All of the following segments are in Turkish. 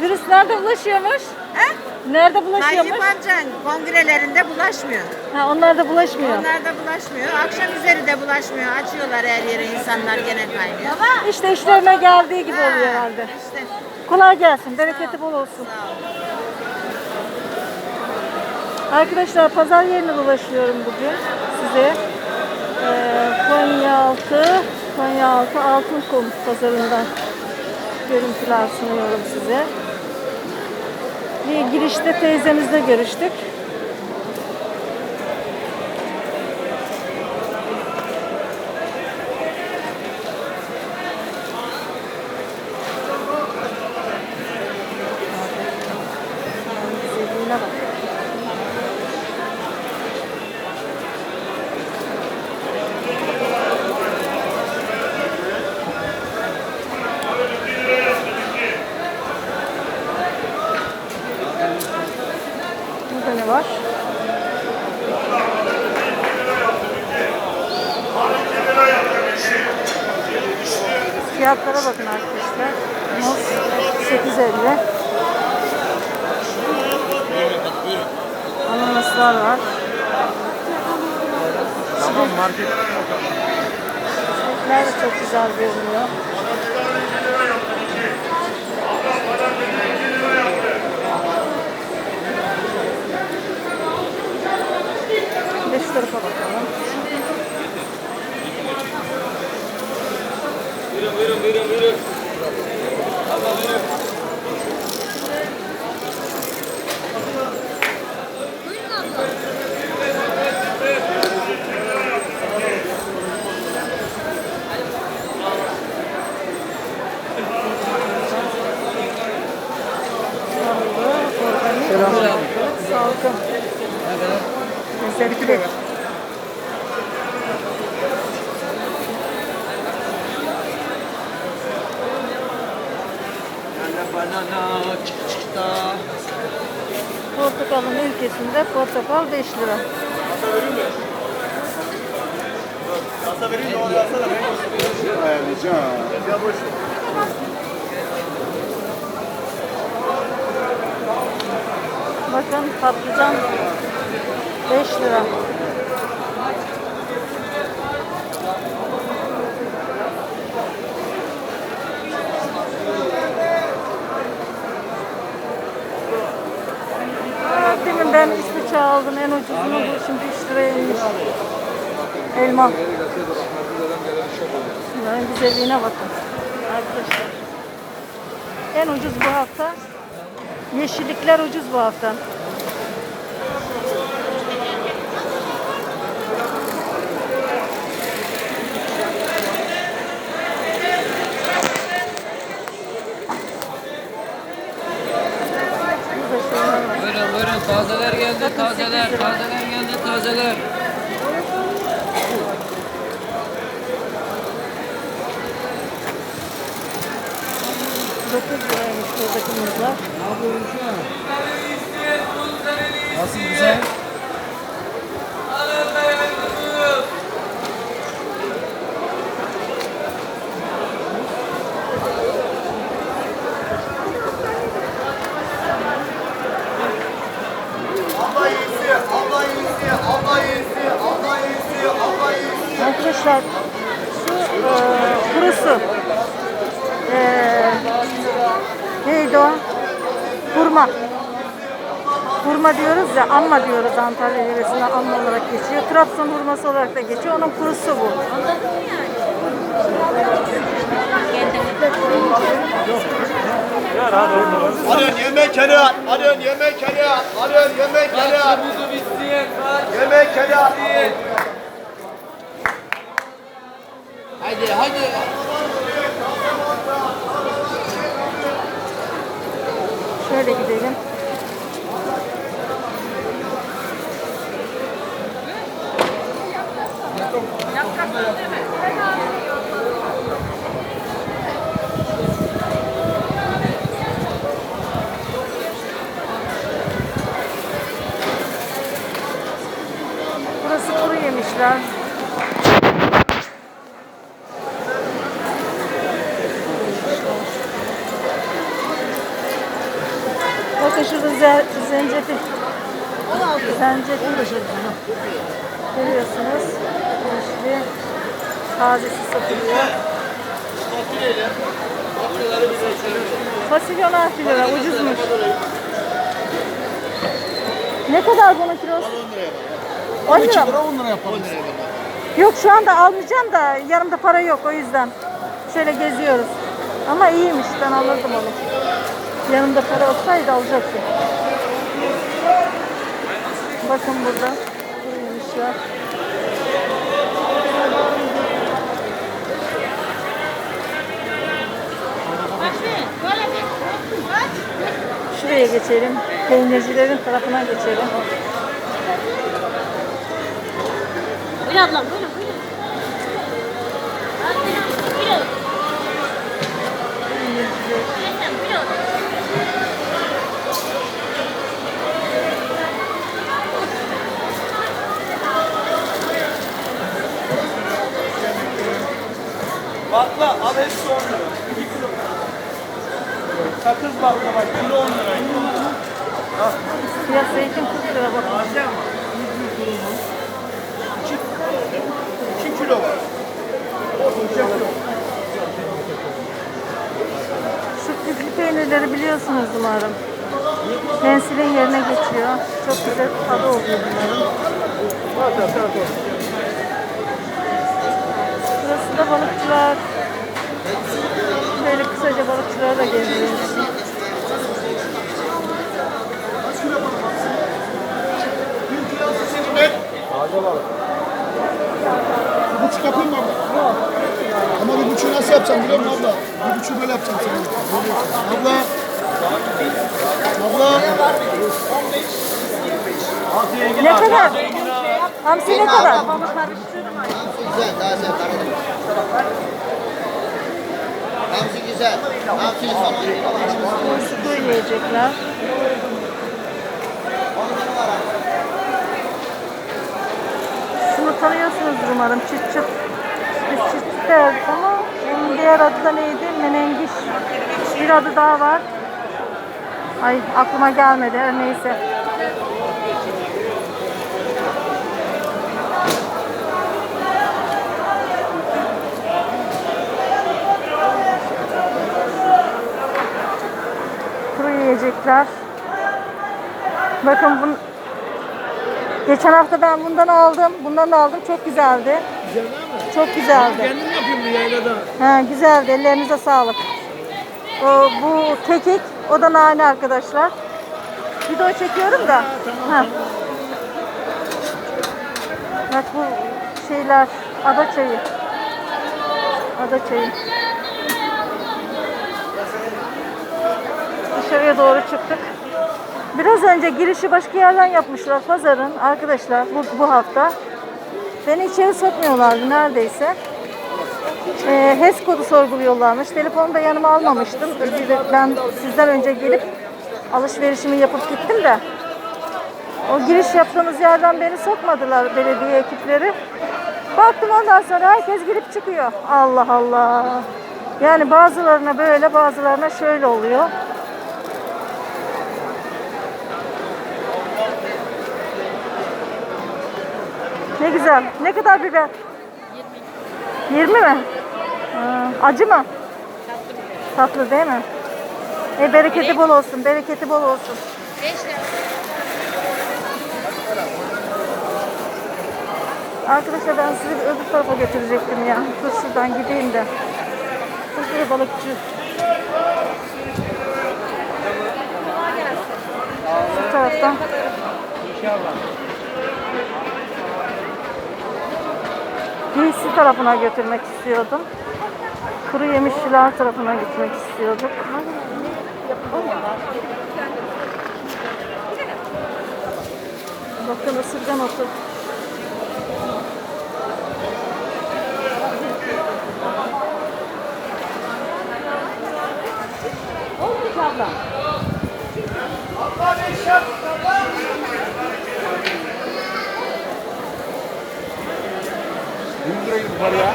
Virüs nerede bulaşıyormuş? He? Nerede Tayyip bulaşıyormuş? amcan kongrelerinde bulaşmıyor. Ha, onlar da bulaşmıyor. Onlar da bulaşmıyor. Akşam üzeri de bulaşmıyor. Açıyorlar her yere insanlar gene kaynıyor. İşte işlerine geldiği gibi oluyor herhalde. İşte Kolay gelsin, bereketi bol olsun. sağ ol. Arkadaşlar pazar yerine dolaşıyorum bugün size. Ee, Konyaaltı, Konyaaltı Altınkum pazarından görüntüler sunuyorum size. Bir girişte teyzemizle görüştük. Var? Fiyatlara bakın arkadaşlar. Muz 8.50. Ananaslar var. Tamam market. Çilekler de çok güzel görünüyor. de şu tarafa bakalım. Buyurun buyurun buyurun buyurun. Abla buyurun. Selam. Sağ olun. Ne kadar? 2 lira. Portakalın ülkesinde portakal 5 lira. Kasa vereyim mi? Oraya alsana. Ayarlayacağım. Ya boş. Bakın patlıcan 5 lira. Demin ben 3 bıçağı aldım en ucuzunu bu şimdi 3 liraya inmiş. Elma. Bunların güzelliğine bakın. Arkadaşlar. En ucuz bu hafta. Yeşillikler ucuz bu hafta. Burada şeyler var. Buyurun buyurun tazeler geldi tazeler tazeler geldi tazeler. Dokuz liraymış buradaki muzlar. Nasıl güzel? Allah iyisi, Allah iyisi, Allah iyisi, Allah iyisi, Allah iyisi. Arkadaşlar şu e, kurusu e, neydi o? Hurma. Hurma diyoruz ya, amma diyoruz Antalya yöresinde amma olarak geçiyor. Trabzon hurması olarak da geçiyor. Onun kurusu bu. Alın yemekleri at, alın yemekleri at, alın yemekleri at. Muzu isteyen Hadi hadi. Şöyle gidelim. Burası kuru yemişler. Zer, zencefil. Zencefil. Görüyorsunuz. Yeşili. Tazesi satılıyor. Fasulye 16 lira. Ucuzmuş. Ne kadar bunun kilosu? 10 lira. 10 lira yapalım. Yok şu anda almayacağım da yanımda para yok o yüzden. Şöyle geziyoruz. Ama iyiymiş ben alırdım onu. Yanımda para olsaydı alacaktım. Bakın burada. Kuruymuşlar. Şuraya geçelim. Peynircilerin tarafına geçelim. Buyur ablam buyurun. Buyurun. Bakla al hepsi 10 lira. 2 kilo. Sakız bakla bak kilo 10 lira. Siyah zeytin 40 lira bakın. Taze ama. 2 kilo var. Şu küflü peynirleri biliyorsunuz umarım. Pensilin yerine geçiyor. Çok güzel tadı oluyor bunların. Burası da balıkçılar. Böyle kısaca balıkçılara da geziyoruz. Bir buçuk yapayım mı abla? Ama bir buçuğu nasıl yapacağım biliyor musun abla? Bir buçuğu böyle yapacağım sana. Abla. Abla. Ne kadar? Hamsi ne kadar? Güzel, daha güzel. Hamsi güzel. Hamsi son Su yiyecekler. Şunu tanıyorsunuzdur umarım. Çıt çıt. Biz çıt çıt derdik ama onun diğer adı da neydi? Menengiş. Bir adı daha var. Ay aklıma gelmedi. Neyse. Kuru yiyecekler. Bakın bun... Geçen hafta ben bundan aldım. Bundan da aldım. Çok güzeldi. Çok güzeldi. Kendim yapıyorum bu yaylada. Ha, güzeldi. Ellerinize sağlık. O, bu kekik, o da nane arkadaşlar. Video çekiyorum da. Ha. Bak bu şeyler, ada çayı. Ada çayı. Dışarıya doğru çıktık. Biraz önce girişi başka yerden yapmışlar pazarın arkadaşlar bu, bu hafta. Beni içeri sokmuyorlardı neredeyse. Ee, HES kodu sorguluyorlarmış. Telefonu da yanıma almamıştım. Ben sizden önce gelip alışverişimi yapıp gittim de. O giriş yaptığımız yerden beni sokmadılar belediye ekipleri. Baktım ondan sonra herkes girip çıkıyor. Allah Allah. Yani bazılarına böyle bazılarına şöyle oluyor. Ne güzel. Ne kadar biber? 20. 20 mi? Ha, acı mı? Tatlı. Tatlı değil mi? E bereketi bol olsun. Bereketi bol olsun. 5 lira. Arkadaşlar ben sizi bir öbür tarafa götürecektim ya. Dur gideyim de. Dur balıkçı. Şu taraftan. büyüsü tarafına götürmek istiyordum. Kuru yemişçiler tarafına gitmek istiyorduk. Bakın ısırgan otu. Olmayacak abla. Abla yukarıya.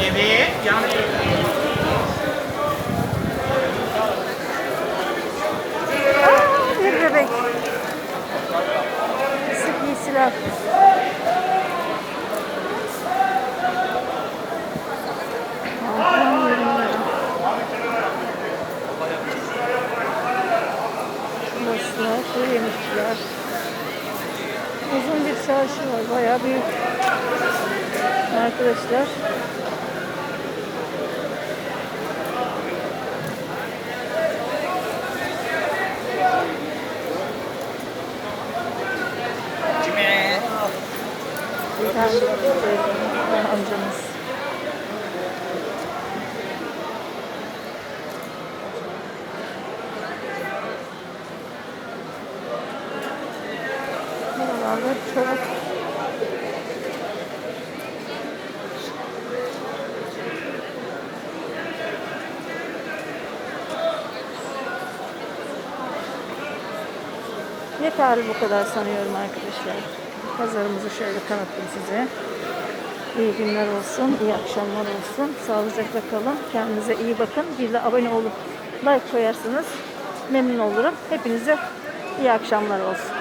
Evet, yani var, kuru yemişçiler. Uzun bir çarşı var, bayağı büyük. Arkadaşlar. Tane teyze, amcamız. Yeterli bu kadar sanıyorum arkadaşlar. Pazarımızı şöyle tanıttım size. İyi günler olsun, iyi akşamlar olsun. Sağlıcakla kalın. Kendinize iyi bakın. Bir de abone olup like koyarsanız memnun olurum. Hepinize iyi akşamlar olsun.